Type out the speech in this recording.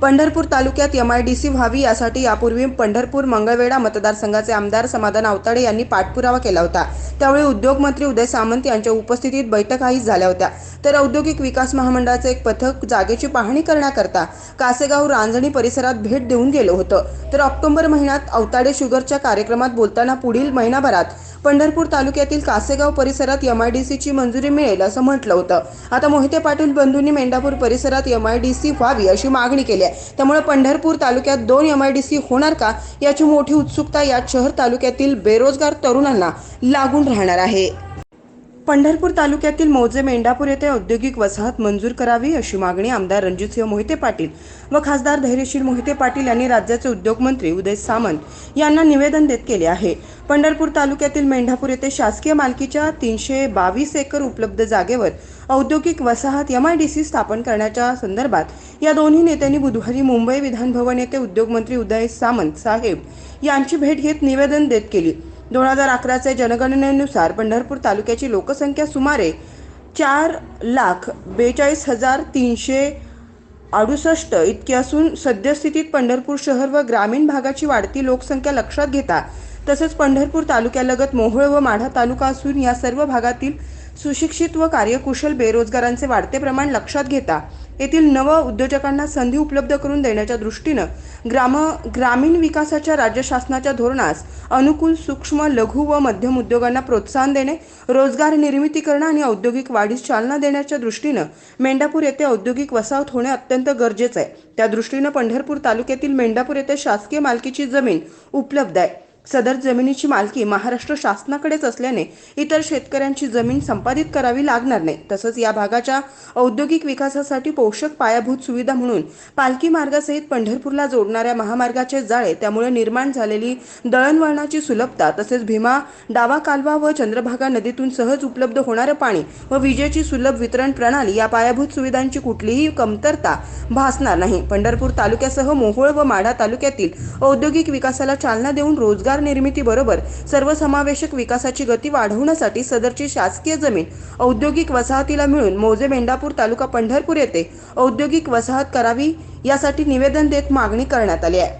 पंढरपूर तालुक्यात M I D C व्हावी यासाठी यापूर्वी पंढरपूर मंगळवेढा मतदारसंघाचे आमदार समाधान आवताडे यांनी पाठपुरावा केला होता. त्यावेळी उद्योगमंत्री उदय सामंत यांच्या उपस्थितीत बैठकाही झाल्या होत्या. तर औद्योगिक विकास महामंडळाचे एक पथक जागेची पाहणी करण्याकरता कासेगाव रांजणी परिसरात भेट देऊन गेलं होतं. तर ऑक्टोबर महिन्यात अवताडे शुगरच्या कार्यक्रमात बोलताना पुढील महिनाभरात पंढरपूर तालुक्यातील कासेगाव परिसरात यम आय डी सीची मंजुरी मिळेल असं म्हटलं होतं. आता मोहिते पाटील बंधूंनी मेंढापूर परिसरात यम आय डी सी व्हावी अशी मागणी केली आहे. त्यामुळे पंढरपूर तालुक्यात दोन एम आय डी सी होणार का याची मोठी उत्सुकता या शहर तालुक्यातील बेरोजगार तरुणांना लागून राहणार आहे. पंढरपूर तालुक्यातील मौजे मेंढापूर येथे औद्योगिक वसाहत मंजूर करावी अशी मागणी आमदार रणजितसिंह मोहिते पाटील व खासदार धैर्यशील मोहिते पाटील यांनी राज्याचे उद्योगमंत्री उदय सामंत यांना निवेदन देत केले आहे. पंढरपूर तालुक्यातील मेंढापूर येथे शासकीय मालकीच्या तीनशे बावीस एकर उपलब्ध जागेवर औद्योगिक वसाहत यम आय डी सी स्थापन करण्याच्या संदर्भात या दोन्ही नेत्यांनी बुधवारी मुंबई विधानभवन येथे उद्योगमंत्री उदय सामंत साहेब यांची भेट घेत निवेदन देत केली. दोन हजार अकराच्या जनगणनेनुसार पंढरपूर तालुक्याची लोकसंख्या सुमारे चार लाख बेचाळीस हजार तीनशे अडुसष्ट इतकी असून सद्यस्थितीत पंढरपूर शहर व ग्रामीण भागाची वाढती लोकसंख्या लक्षात घेता तसंच पंढरपूर तालुक्यालगत मोहोळ व माढा तालुका असून या सर्व भागातील सुशिक्षित व कार्यकुशल बेरोजगारांचे वाढते प्रमाण लक्षात घेता येथील नव उद्योजकांना संधी उपलब्ध करून देण्याच्या दृष्टीनं ग्राम ग्रामीण विकासाच्या राज्य शासनाच्या धोरणास अनुकूल सूक्ष्म लघु व मध्यम उद्योगांना प्रोत्साहन देणे रोजगार निर्मिती करणं आणि औद्योगिक वाढीस चालना देण्याच्या दृष्टीनं मेंढापूर येथे औद्योगिक वसाहत होणे अत्यंत गरजेचं आहे. त्या दृष्टीनं पंढरपूर तालुक्यातील मेंढापूर येथे शासकीय मालकीची जमीन उपलब्ध आहे. सदर जमिनीची मालकी महाराष्ट्र शासनाकडेच असल्याने इतर शेतकऱ्यांची जमीन संपादित करावी लागणार नाही. तसंच या भागाच्या औद्योगिक विकासासाठी पोषक पायाभूत सुविधा म्हणून पालखी मार्गासहित पंढरपूरला जोडणाऱ्या महामार्गाचे जाळे त्यामुळे निर्माण झालेली दळणवळणाची सुलभता तसेच भीमा डावा कालवा व चंद्रभागा नदीतून सहज उपलब्ध होणारं पाणी व विजेची सुलभ वितरण प्रणाली या पायाभूत सुविधांची कुठलीही कमतरता भासणार नाही. पंढरपूर तालुक्यासह मोहोळ व माढा तालुक्यातील औद्योगिक विकासाला चालना देऊन रोजगार रोजगार निर्मितीबरोबर सर्वसमावेशक विकासाची गती वाढवण्यासाठी सदरची शासकीय जमीन औद्योगिक वसाहतीला मिळून मौजे मेंढापूर तालुका पंढरपूर येथे औद्योगिक वसाहत करावी यासाठी निवेदन देत मागणी करण्यात आली आहे.